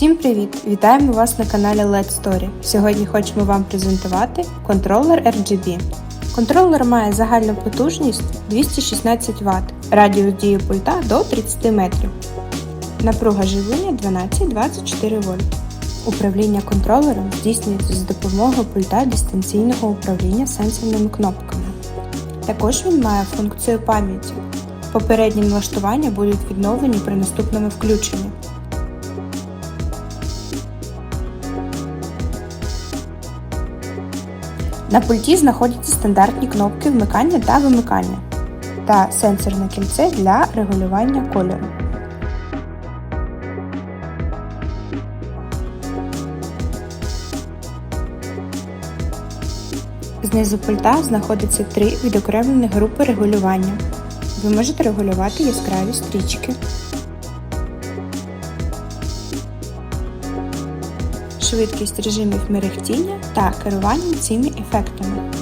Всім привіт! Вітаємо вас на каналі LED Story. Сьогодні хочемо вам презентувати контролер RGB. Контролер має загальну потужність 216 Вт, радіус дії пульта до 30 метрів. Напруга живлення 12-24 вольт. Управління контролером здійснюється за допомогою пульта дистанційного управління сенсорними кнопками. Також він має функцію пам'яті. Попередні налаштування будуть відновлені при наступному включенні. На пульті знаходяться стандартні кнопки вмикання та вимикання та сенсорне кільце для регулювання кольору. Знизу пульта знаходяться три відокремлені групи регулювання. Ви можете регулювати яскраві стрічки, швидкість режимів мерехтіння та керування цими ефектами.